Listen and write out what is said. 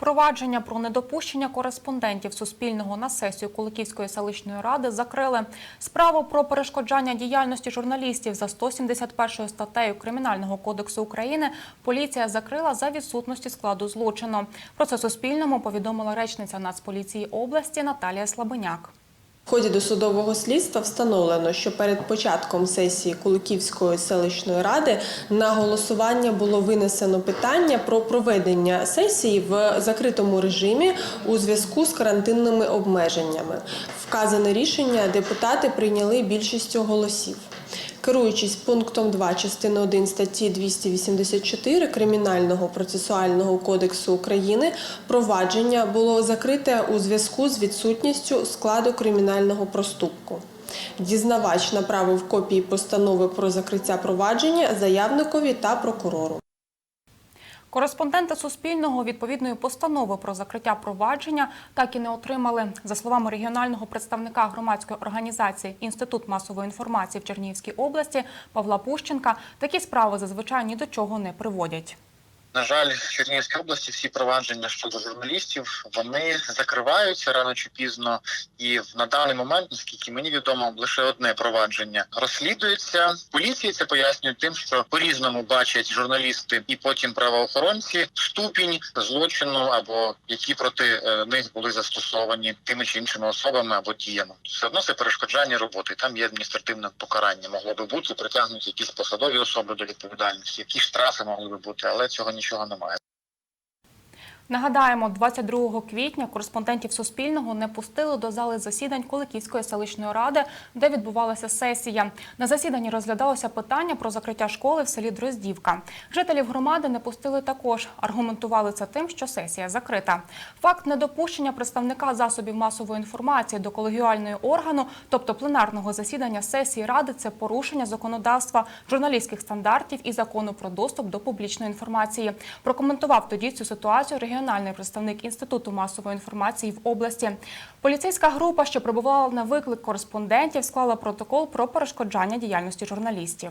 Провадження про недопущення кореспондентів Суспільного на сесію Куликівської селищної ради закрили. Справу про перешкоджання діяльності журналістів за 171 статтею Кримінального кодексу України поліція закрила за відсутності складу злочину. Про це Суспільному повідомила речниця Нацполіції області Наталія Слабеняк. В ході досудового слідства встановлено, що перед початком сесії Куликівської селищної ради на голосування було винесено питання про проведення сесії в закритому режимі у зв'язку з карантинними обмеженнями. Вказане рішення депутати прийняли більшістю голосів. Керуючись пунктом 2 частини 1 статті 284 Кримінального процесуального кодексу України, провадження було закрите у зв'язку з відсутністю складу кримінального проступку. Дізнавач направив копії постанови про закриття провадження заявникові та прокурору. Кореспонденти Суспільного відповідної постанови про закриття провадження так і не отримали. За словами регіонального представника громадської організації Інститут масової інформації в Чернігівській області Павла Пущенка, такі справи зазвичай ні до чого не приводять. На жаль, в Чернігівській області всі провадження щодо журналістів вони закриваються рано чи пізно, і на даний момент, наскільки мені відомо, лише одне провадження розслідується. Поліції це пояснюють тим, що по-різному бачать журналісти і потім правоохоронці ступінь злочину або які проти е, них були застосовані тими чи іншими особами або діями. Все одно це перешкоджання роботи. Там є адміністративне покарання. Могло би бути притягнуті якісь посадові особи до відповідальності, які штрафи могли би бути, але цього 你说话干嘛 Нагадаємо, 22 квітня кореспондентів Суспільного не пустили до зали засідань Куликівської селищної ради, де відбувалася сесія. На засіданні розглядалося питання про закриття школи в селі Дроздівка. Жителів громади не пустили також. Аргументували це тим, що сесія закрита. Факт недопущення представника засобів масової інформації до колегіальної органу, тобто пленарного засідання сесії ради, це порушення законодавства, журналістських стандартів і закону про доступ до публічної інформації. Прокоментував тоді цю ситуацію регіональний представник інституту масової інформації в області. Поліцейська група, що прибувала на виклик кореспондентів, склала протокол про перешкоджання діяльності журналістів.